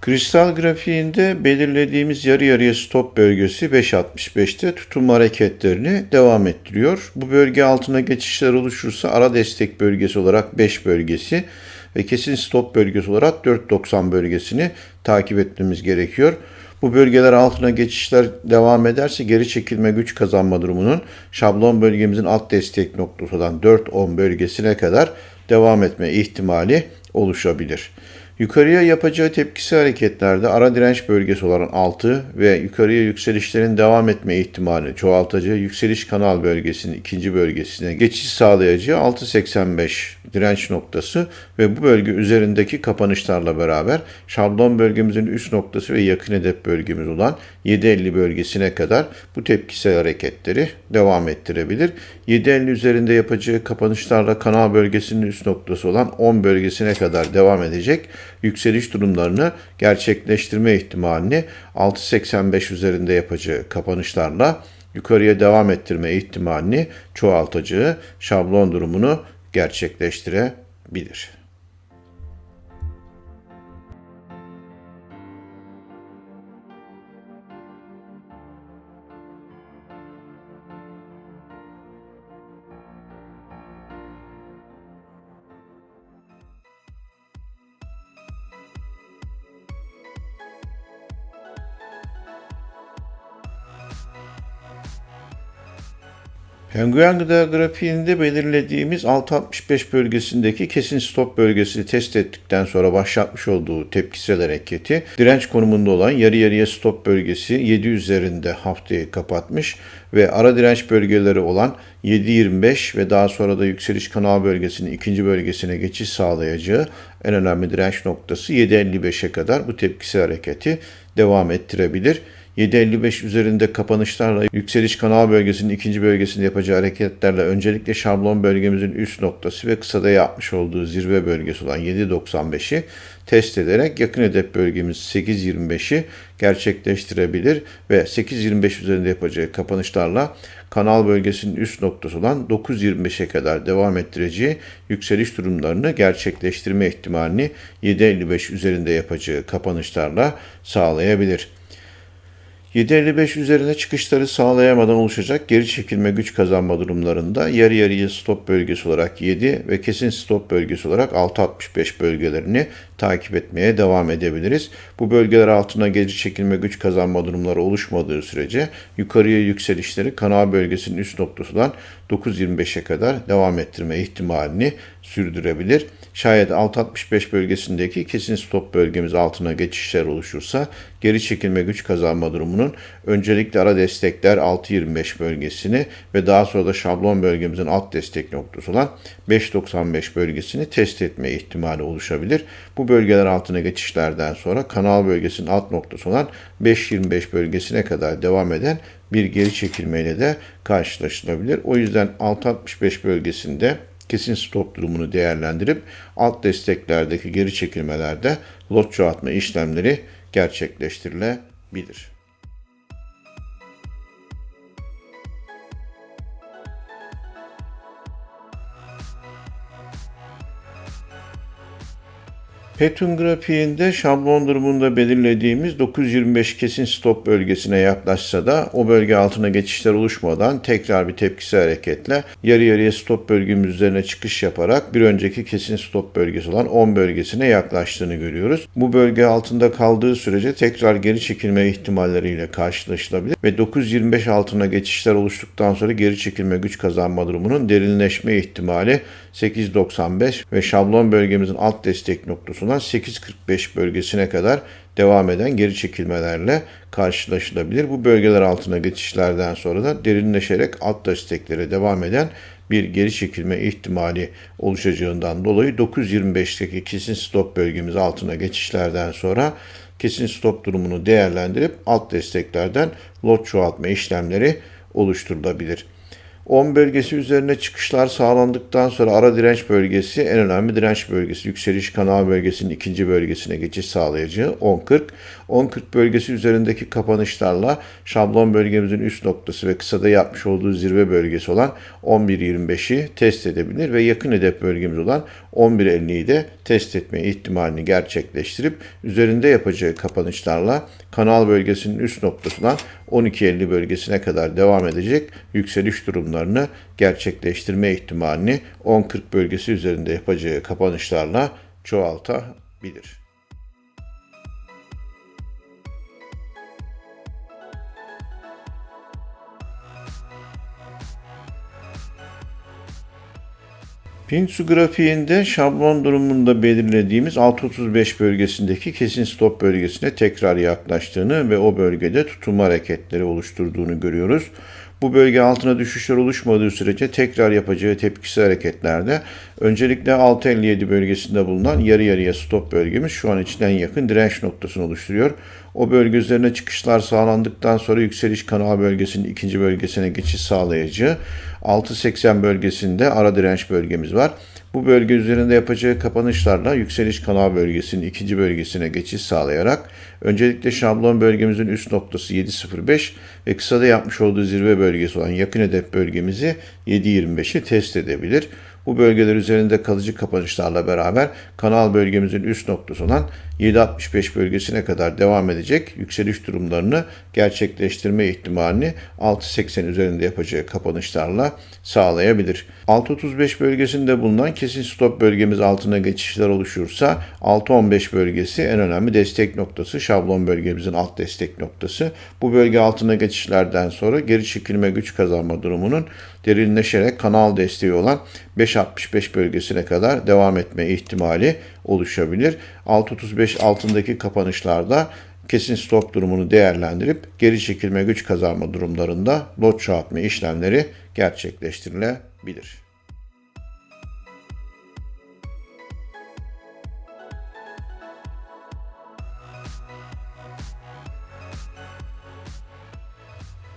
Kristal grafiğinde belirlediğimiz yarı yarıya stop bölgesi 5.65'te tutum hareketlerini devam ettiriyor. Bu bölge altına geçişler oluşursa ara destek bölgesi olarak 5 bölgesi ve kesin stop bölgesi olarak 4.90 bölgesini takip etmemiz gerekiyor. Bu bölgeler altına geçişler devam ederse geri çekilme güç kazanma durumunun şablon bölgemizin alt destek noktası olan 4.10 bölgesine kadar devam etme ihtimali oluşabilir. Yukarıya yapacağı tepkisi hareketlerde ara direnç bölgesi olan 6 ve yukarıya yükselişlerin devam etme ihtimali çoğaltacağı yükseliş kanal bölgesinin ikinci bölgesine geçiş sağlayacağı 6.85 direnç noktası ve bu bölge üzerindeki kapanışlarla beraber şablon bölgemizin üst noktası ve yakın hedef bölgemiz olan 7.50 bölgesine kadar bu tepkisel hareketleri devam ettirebilir. 7.50 üzerinde yapacağı kapanışlarla kanal bölgesinin üst noktası olan 10 bölgesine kadar devam edecek yükseliş durumlarını gerçekleştirme ihtimalini 6.85 üzerinde yapacağı kapanışlarla yukarıya devam ettirme ihtimalini çoğaltacağı şablon durumunu gerçekleştirebilir. Penguen grafiğinde belirlediğimiz 6.65 bölgesindeki kesin stop bölgesini test ettikten sonra başlatmış olduğu tepkisel hareketi direnç konumunda olan yarı yarıya stop bölgesi 7 üzerinde haftayı kapatmış ve ara direnç bölgeleri olan 7.25 ve daha sonra da yükseliş kanal bölgesinin ikinci bölgesine geçiş sağlayacağı en önemli direnç noktası 7.55'e kadar bu tepkisel hareketi devam ettirebilir. 7.55 üzerinde kapanışlarla yükseliş kanal bölgesinin ikinci bölgesinde yapacağı hareketlerle öncelikle şablon bölgemizin üst noktası ve kısada yapmış olduğu zirve bölgesi olan 7.95'i test ederek yakın hedef bölgemiz 8.25'i gerçekleştirebilir ve 8.25 üzerinde yapacağı kapanışlarla kanal bölgesinin üst noktası olan 9.25'e kadar devam ettireceği yükseliş durumlarını gerçekleştirme ihtimalini 7.55 üzerinde yapacağı kapanışlarla sağlayabilir. 7.55 üzerine çıkışları sağlayamadan oluşacak geri çekilme güç kazanma durumlarında yarı yarıya stop bölgesi olarak 7 ve kesin stop bölgesi olarak 6.65 bölgelerini takip etmeye devam edebiliriz. Bu bölgeler altına geri çekilme güç kazanma durumları oluşmadığı sürece yukarıya yükselişleri kanal bölgesinin üst noktasından 9.25'e kadar devam ettirme ihtimalini sürdürebilir. Şayet 6.65 bölgesindeki kesin stop bölgemiz altına geçişler oluşursa geri çekilme güç kazanma durumunun öncelikle ara destekler 6.25 bölgesini ve daha sonra da şablon bölgemizin alt destek noktası olan 5.95 bölgesini test etme ihtimali oluşabilir. Bu bölgeler altına geçişlerden sonra kanal bölgesinin alt noktası olan 5.25 bölgesine kadar devam eden bir geri çekilmeyle de karşılaşılabilir. O yüzden 6.65 bölgesinde kesin stop durumunu değerlendirip alt desteklerdeki geri çekilmelerde lot çoğaltma işlemleri gerçekleştirilebilir. Petun grafiğinde şablon durumunda belirlediğimiz 925 kesin stop bölgesine yaklaşsa da o bölge altına geçişler oluşmadan tekrar bir tepkisi hareketle yarı yarıya stop bölgemiz üzerine çıkış yaparak bir önceki kesin stop bölgesi olan 10 bölgesine yaklaştığını görüyoruz. Bu bölge altında kaldığı sürece tekrar geri çekilme ihtimalleriyle karşılaşılabilir ve 925 altına geçişler oluştuktan sonra geri çekilme güç kazanma durumunun derinleşme ihtimali 8.95 ve şablon bölgemizin alt destek noktasından 8.45 bölgesine kadar devam eden geri çekilmelerle karşılaşılabilir. Bu bölgeler altına geçişlerden sonra da derinleşerek alt desteklere devam eden bir geri çekilme ihtimali oluşacağından dolayı 9.25'teki kesin stop bölgemiz altına geçişlerden sonra kesin stop durumunu değerlendirip alt desteklerden lot çoğaltma işlemleri oluşturulabilir. 10 bölgesi üzerine çıkışlar sağlandıktan sonra ara direnç bölgesi en önemli direnç bölgesi. Yükseliş kanal bölgesinin ikinci bölgesine geçiş sağlayıcı 10.40. 10.40 bölgesi üzerindeki kapanışlarla şablon bölgemizin üst noktası ve kısada yapmış olduğu zirve bölgesi olan 11.25'i test edebilir ve yakın hedef bölgemiz olan 11.50'yi de test etme ihtimalini gerçekleştirip üzerinde yapacağı kapanışlarla kanal bölgesinin üst noktası olan 12.50 bölgesine kadar devam edecek yükseliş durumlarını gerçekleştirme ihtimalini 10.40 bölgesi üzerinde yapacağı kapanışlarla çoğaltabilir. Pinsu grafiğinde şablon durumunda belirlediğimiz 6.35 bölgesindeki kesin stop bölgesine tekrar yaklaştığını ve o bölgede tutunma hareketleri oluşturduğunu görüyoruz. Bu bölge altına düşüşler oluşmadığı sürece tekrar yapacağı tepkisi hareketlerde öncelikle 6.57 bölgesinde bulunan yarı yarıya stop bölgemiz şu an için en yakın direnç noktasını oluşturuyor. O bölge üzerine çıkışlar sağlandıktan sonra yükseliş kanal bölgesinin ikinci bölgesine geçiş sağlayıcı 6.80 bölgesinde ara direnç bölgemiz var. Bu bölge üzerinde yapacağı kapanışlarla yükseliş kanal bölgesinin ikinci bölgesine geçiş sağlayarak öncelikle şablon bölgemizin üst noktası 7.05 ve kısada yapmış olduğu zirve bölgesi olan yakın hedef bölgemizi 7.25'i test edebilir. Bu bölgeler üzerinde kalıcı kapanışlarla beraber kanal bölgemizin üst noktası olan 7.65 bölgesine kadar devam edecek yükseliş durumlarını gerçekleştirme ihtimalini 6.80 üzerinde yapacağı kapanışlarla sağlayabilir. 6.35 bölgesinde bulunan kesin stop bölgemiz altına geçişler oluşursa 6.15 bölgesi en önemli destek noktası. Şablon bölgemizin alt destek noktası. Bu bölge altına geçişlerden sonra geri çekilme güç kazanma durumunun derinleşerek kanal desteği olan 5.65 bölgesine kadar devam etme ihtimali oluşabilir. 6.35 altındaki kapanışlarda kesin stop durumunu değerlendirip geri çekilme güç kazanma durumlarında lot çoğaltma işlemleri gerçekleştirilebilir.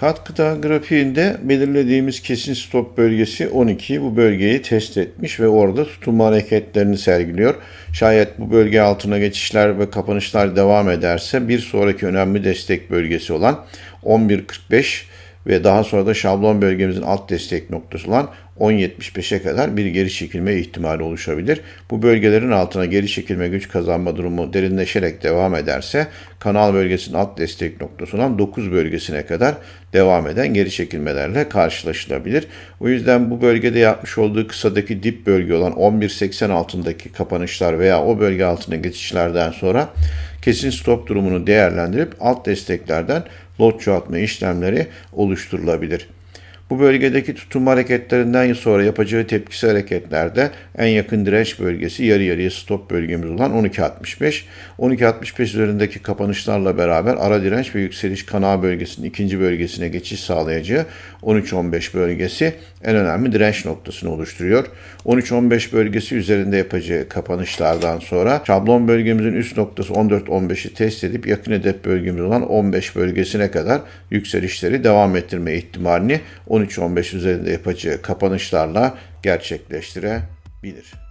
Tat gıda grafiğinde belirlediğimiz kesin stop bölgesi 12. Bu bölgeyi test etmiş ve orada tutunma hareketlerini sergiliyor. Şayet bu bölge altına geçişler ve kapanışlar devam ederse bir sonraki önemli destek bölgesi olan 11.45 ve daha sonra da şablon bölgemizin alt destek noktası olan 10.75'e kadar bir geri çekilme ihtimali oluşabilir. Bu bölgelerin altına geri çekilme güç kazanma durumu derinleşerek devam ederse kanal bölgesinin alt destek noktası olan 9 bölgesine kadar devam eden geri çekilmelerle karşılaşılabilir. O yüzden bu bölgede yapmış olduğu kısadaki dip bölge olan 11.80 altındaki kapanışlar veya o bölge altına geçişlerden sonra kesin stop durumunu değerlendirip alt desteklerden lot çoğaltma işlemleri oluşturulabilir. Bu bölgedeki tutum hareketlerinden sonra yapacağı tepkisi hareketlerde en yakın direnç bölgesi yarı yarıya stop bölgemiz olan 12.65. 12.65 üzerindeki kapanışlarla beraber ara direnç ve yükseliş kanal bölgesinin ikinci bölgesine geçiş sağlayacağı 13.15 bölgesi en önemli direnç noktasını oluşturuyor. 13-15 bölgesi üzerinde yapacağı kapanışlardan sonra şablon bölgemizin üst noktası 14-15'i test edip yakın hedef bölgemiz olan 15 bölgesine kadar yükselişleri devam ettirme ihtimalini 13-15 üzerinde yapacağı kapanışlarla gerçekleştirebilir.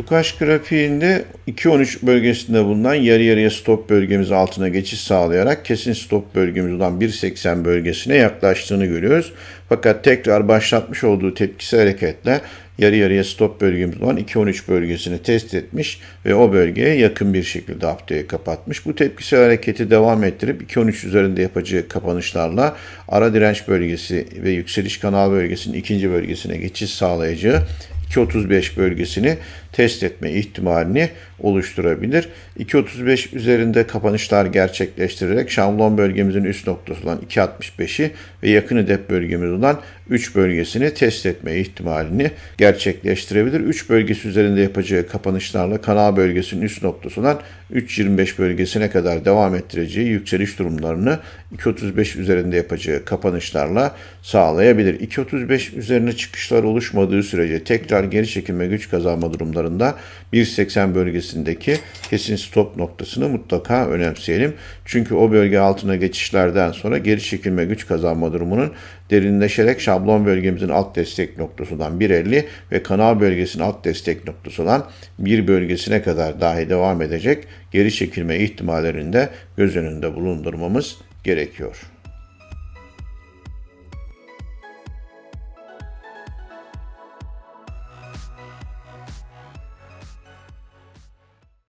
Tukaş grafiğinde 2.13 bölgesinde bulunan yarı yarıya stop bölgemiz altına geçiş sağlayarak kesin stop bölgemiz olan 1.80 bölgesine yaklaştığını görüyoruz. Fakat tekrar başlatmış olduğu tepkisi hareketle yarı yarıya stop bölgemiz olan 2.13 bölgesini test etmiş ve o bölgeye yakın bir şekilde haftayı kapatmış. Bu tepkisel hareketi devam ettirip 2.13 üzerinde yapacağı kapanışlarla ara direnç bölgesi ve yükseliş kanal bölgesinin ikinci bölgesine geçiş sağlayacağı 2.35 bölgesini test etme ihtimalini oluşturabilir. 2.35 üzerinde kapanışlar gerçekleştirerek şablon bölgemizin üst noktası olan 2.65'i ve yakın hedef bölgemiz olan 3 bölgesini test etme ihtimalini gerçekleştirebilir. 3 bölgesi üzerinde yapacağı kapanışlarla kanal bölgesinin üst noktası olan 3.25 bölgesine kadar devam ettireceği yükseliş durumlarını 2.35 üzerinde yapacağı kapanışlarla sağlayabilir. 2.35 üzerine çıkışlar oluşmadığı sürece tekrar geri çekilme güç kazanma durumları kazanımlarında 1.80 bölgesindeki kesin stop noktasını mutlaka önemseyelim. Çünkü o bölge altına geçişlerden sonra geri çekilme güç kazanma durumunun derinleşerek şablon bölgemizin alt destek noktası olan 1.50 ve kanal bölgesinin alt destek noktası olan 1 bölgesine kadar dahi devam edecek geri çekilme ihtimallerinde göz önünde bulundurmamız gerekiyor.